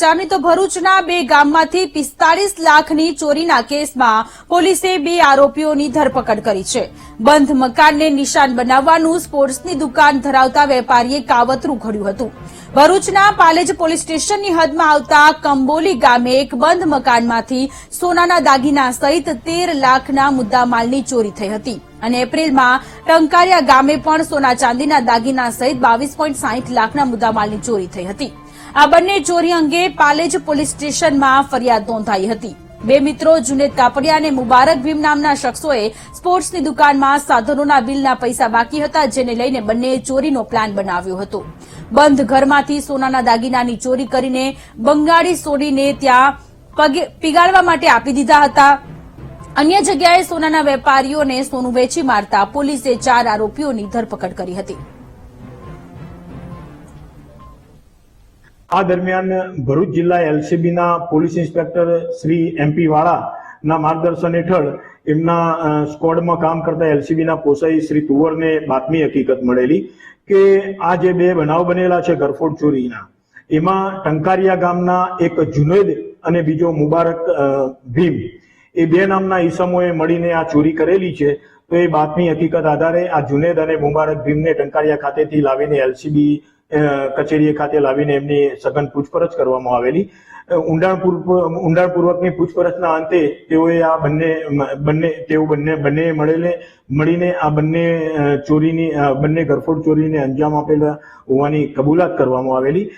સમાચારની તો ભરૂચના બે ગામમાંથી પિસ્તાળીસ લાખની ચોરીના કેસમાં પોલીસે બે આરોપીઓની ધરપકડ કરી છે. બંધ મકાનને નિશાન બનાવવાનું સ્પોર્ટ્સની દુકાન ધરાવતા વેપારીએ કાવતરું ઘડ્યું હતું. ભરૂચના પાલેજ પોલીસ સ્ટેશનની હદમાં આવતા કંબોલી ગામે એક બંધ મકાનમાંથી સોનાના દાગીના સહિત તેર લાખના મુદ્દામાલની ચોરી થઈ હતી અને એપ્રિલમાં ટંકારિયા ગામે પણ સોના ચાંદીના દાગીના સહિત બાવીસ લાખના મુદ્દામાલની ચોરી થઈ હતી. આ બંને ચોરી અંગે પાલેજ પોલીસ સ્ટેશનમાં ફરિયાદ નોંધાઈ હતી. બે મિત્રો, જુનેદ કાપડિયા અને મુબારક ભીમ નામના શખ્સોએ સ્પોર્ટ્સની દુકાનમાં સાધનોના બિલના પૈસા બાકી હતા, જેને લઈને બંનેએ ચોરીનો પ્લાન બનાવ્યો હતો. બંધ ઘરમાંથી સોનાના દાગીનાની ચોરી કરીને બંગાળી સોડીને ત્યાં પગે- પીગાળવા માટે આપી દીધા હતા. અન્ય જગ્યાએ સોનાના વેપારીઓને સોનું વેચી મારતા પોલીસે ચાર આરોપીઓની ધરપકડ કરી હતી. આ દરમિયાન ભરૂચ જિલ્લા એલસીબીના police inspector Shri M P વાળાના માર્ગદર્શન હેઠળ એમના સ્કોડમાં કામ કરતા એલસીબીના પોસાઈ શ્રી તુવરને બાતમી હકીકત મળેલી કે આ જે બે બનાવ બનેલા છે ગરફોડ ચોરીના, એમાં ટંકારિયા ગામના એક જુનેદ અને બીજો મુબારક ભીમ, એ બે નામના ઈસમોએ મળીને આ ચોરી કરેલી છે. તો એ બાતમી હકીકત આધારે આ જુનેદ અને મુબારક ભીમને ટંકારિયા ખાતેથી લાવીને એલસીબી કચેરી ખાતે લાવીને એમની સઘન પૂછપરછ કરવામાં આવેલી. ઊંડાણપૂર્વક ઊંડાણપૂર્વકની પૂછપરછના અંતે તેઓએ આ બંને બંને, તેઓ બંને બંને મળેલે, મળીને આ બંને ચોરીની બંને ગરફોડ ચોરીને અંજામ આપેલા હોવાની કબૂલાત કરવામાં આવેલી.